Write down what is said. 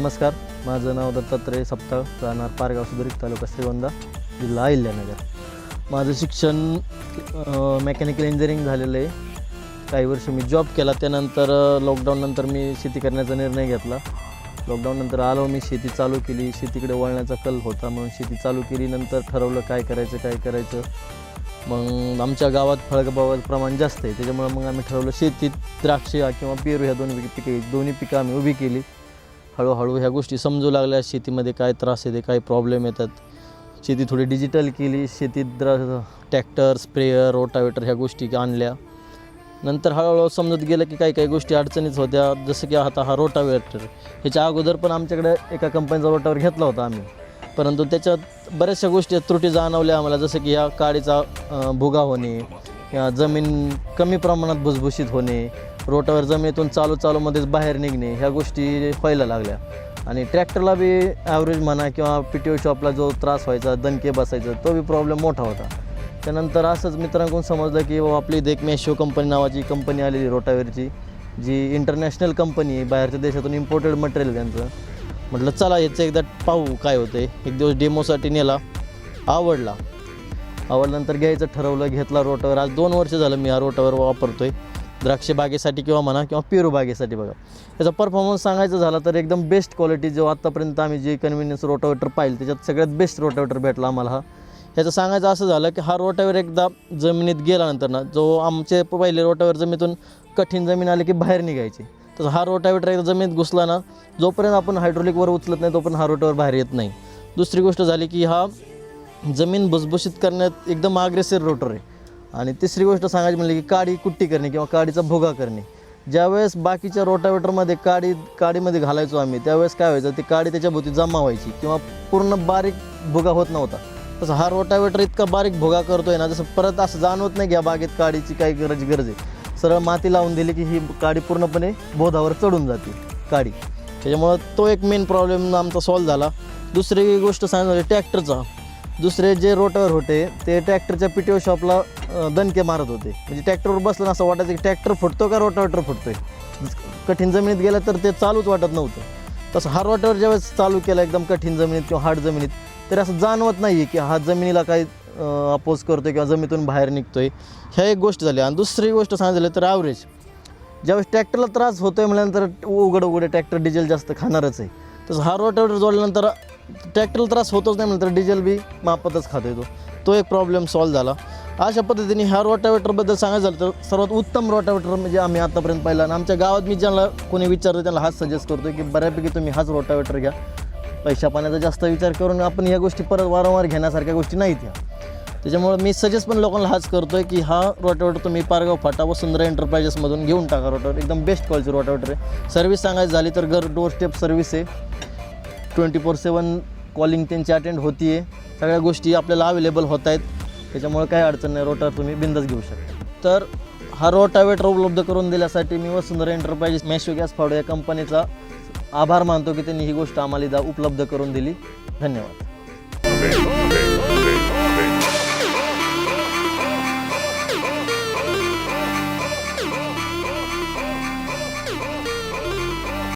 नमस्कार. माझं नाव दत्तात्रय सप्ताळ राहणार पारगाव सुधारित तालुका श्रीगोंदा जिल्हा अहिल्यानगर. माझं शिक्षण मेकॅनिकल इंजिनिअरिंग झालेलं आहे. काही वर्ष मी जॉब केला त्यानंतर लॉकडाऊननंतर मी शेती करण्याचा निर्णय घेतला. लॉकडाऊननंतर आलो मी शेती चालू केली. शेतीकडे वळण्याचा कल होता म्हणून शेती चालू केली. नंतर ठरवलं काय करायचं काय करायचं. मग आमच्या गावात फळगबावाचं प्रमाण जास्त आहे. त्याच्यामुळं मग आम्ही ठरवलं शेतीत द्राक्ष किंवा पेरू ह्या दोन्ही पिके दोन्ही पिकं आम्ही उभी केली. हळूहळू ह्या गोष्टी समजू लागल्या. शेतीमध्ये काय त्रास येते काय प्रॉब्लेम येतात. शेती थोडी डिजिटल केली. शेतीत ट्रॅक्टर स्प्रेयर रोटावेटर ह्या गोष्टी आणल्या. नंतर हळूहळू समजत गेलं की काही काही गोष्टी अडचणीच होत्या. जसं की आता हा रोटावेटर ह्याच्या अगोदर पण आमच्याकडे एका कंपनीचा रोटावर घेतला होता आम्ही. परंतु त्याच्यात बऱ्याचशा गोष्टी त्रुटी जाणवल्या आम्हाला. जसं की ह्या काळीचा भुगा होणे किंवा जमीन कमी प्रमाणात भुसभुशीत होणे रोटावर जमिनीतून चालू चालूमध्येच बाहेर निघणे ह्या गोष्टी व्हायला लागल्या. आणि ट्रॅक्टरला बी ॲव्हरेज म्हणा किंवा पी टी ओ शॉपला जो त्रास व्हायचा दणके बसायचा तो बी प्रॉब्लेम मोठा होता. त्यानंतर असंच मित्रांकडून समजलं की आपली एक मेशो कंपनी नावाची कंपनी आलेली रोटावेरची जी इंटरनॅशनल कंपनी आहे बाहेरच्या देशातून इम्पोर्टेड मटेरियल त्यांचं. म्हटलं चला याचं एकदा पाहू काय होते एक दिवस डेमोसाठी नेला आवडला. आवडल्यानंतर घ्यायचं ठरवलं घेतला रोटावर. आज दोन वर्ष झालं मी हा रोटावर आहे द्राक्ष बागेसाठी किंवा म्हणा किंवा पेरू बागेसाठी बघा. याचा परफॉर्मन्स सांगायचं झाला तर एकदम बेस्ट क्वालिटी जो आत्तापर्यंत आम्ही जे कन्व्हिनियन्स रोटावेटर पाहिलं त्याच्यात सगळ्यात बेस्ट रोटावेटर भेटला आम्हाला हा. ह्याचं सांगायचं असं झालं की हा रोटावेटर एकदा जमिनीत गेल्यानंतर ना जो आमचे पहिले रोटावेर जमिनीतून कठीण जमीन आली की बाहेर निघायची. तसं हा रोटावेटर एकदा जमिनीत घुसला ना जोपर्यंत आपण हायड्रोलिकवर उचलत नाही तोपर्यंत हा रोटावर बाहेर येत नाही. दुसरी गोष्ट झाली की हा जमीन भुसभुशीत करण्यात एकदम अग्रेसिव्ह रोटर आहे. आणि तिसरी गोष्ट सांगायची म्हणली की काडी कुट्टी करणे किंवा काडीचा भोगा करणे. ज्यावेळेस बाकीच्या रोटावेटरमध्ये काडी काडीमध्ये घालायचो आम्ही त्यावेळेस काय व्हायचं ती काडी त्याच्याभोवती जमा व्हायची किंवा पूर्ण बारीक भुगा होत नव्हता. तसं हा रोटावेटर इतका बारीक भोगा करतोय ना जसं परत असं जाणवत नाही घ्या बागेत काडीची काही गरज गरज आहे. सरळ माती लावून दिली की ही काडी पूर्णपणे बोधावर चढून जाते काडी. त्याच्यामुळं तो एक मेन प्रॉब्लेम आमचा सॉल्व झाला. दुसरी गोष्ट सांगितलं ट्रॅक्टरचा म्हणजे दुसरे जे रोटावर होते ते ट्रॅक्टरच्या पी टी ओ शॉपला दणके मारत होते. म्हणजे ट्रॅक्टरवर बसलं ना असं वाटायचं की ट्रॅक्टर फुटतो का रोटावेटर फुटतोय? कठीण जमिनीत गेलं तर ते चालूच वाटत नव्हतं. तसं हा रोटावर ज्यावेळेस चालू केला एकदम कठीण जमिनीत किंवा हार्ड जमिनीत तरी असं जाणवत नाही आहे की हा जमिनीला काही अपोज करतोय किंवा जमिनीतून बाहेर निघतोय. ह्या एक गोष्ट झाली. आणि दुसरी गोष्ट सांगितली तर ॲव्हरेज ज्यावेळेस ट्रॅक्टरला त्रास होतोय म्हटल्यानंतर उघड उघडे ट्रॅक्टर डिझेल जास्त खाणारच आहे. तसं हा रोटावेटर जोडल्यानंतर ट्रॅक्टरला त्रास होतच नाही नंतर डिझेल बी मापातच खात तो तो एक प्रॉब्लेम सॉल्व झाला. अशा पद्धतीने ह्या रोटावेटरबद्दल सांगायचं झालं तर सर्वात उत्तम रोटावेटर म्हणजे आम्ही आतापर्यंत पाहिला आणि आमच्या गावात मी ज्यांना कोणी विचारतो त्यांना हाच सजेस्ट करतो की बऱ्यापैकी तुम्ही हाच रोटावेटर घ्या. पैशा पाण्याचा जास्त विचार करून आपण ह्या गोष्टी परत वारंवार घेण्यासारख्या गोष्टी नाहीत ह्या. त्याच्यामुळे मी सजेस्ट पण लोकांना हाच करतो आहे की हा रोटावेटर तुम्ही पारगाव फाटा व सुंदर एंटरप्राइजेसमधून घेऊन टाका रोटावेटर एकदम बेस्ट क्वालिटी रोटावेटर आहे. सर्व्हिस सांगायची झाली तर घर डोर स्टेप सर्व्हिस आहे. ट्वेंटी फोर सेवन कॉलिंग त्यांची अटेंड होती आहे सगळ्या गोष्टी आपल्याला अवेलेबल होत आहेत त्याच्यामुळे काही अडचण नाही. रोटर तुम्ही बिंदच घेऊ शकता. तर हा रोटावेटर उपलब्ध करून दिल्यासाठी मी Vasundhara enterprises Meesho Gaspardo या कंपनीचा आभार मानतो की त्यांनी ही गोष्ट आम्हाला उपलब्ध करून दिली. धन्यवाद.